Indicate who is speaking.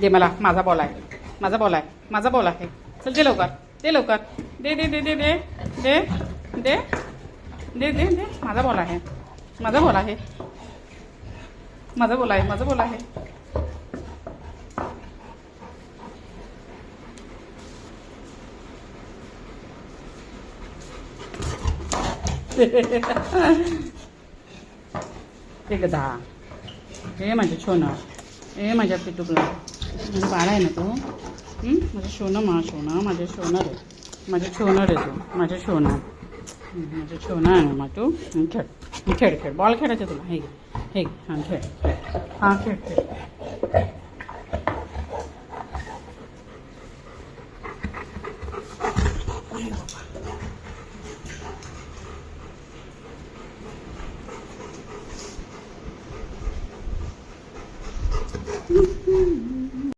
Speaker 1: दे मला, माझा बॉल आहे. माझा बॉल आहे. माझा बॉल आहे. चल, दे लवकर. दे लवकर. दे दे दे दे दे. दे. दे. दे दे दे. माझा बॉल आहे. माझा बॉल आहे. माझा बॉल आहे. माझा बॉल आहे. गधा हे माझं छोनं. हे माझ्या पिटुकला. म्हणजे बाळ आहे ना तो हं? माझं सोनं मा सोनं माझं सोनं रे माझं सोनं रे तू माझं सोनं हं, माझं सोनं आहे मग तू हं, खेळ हं, खेळ खेळ बॉल खेळायचं तुला हे हे हाँ खेळ खेळ हाँ खेळ.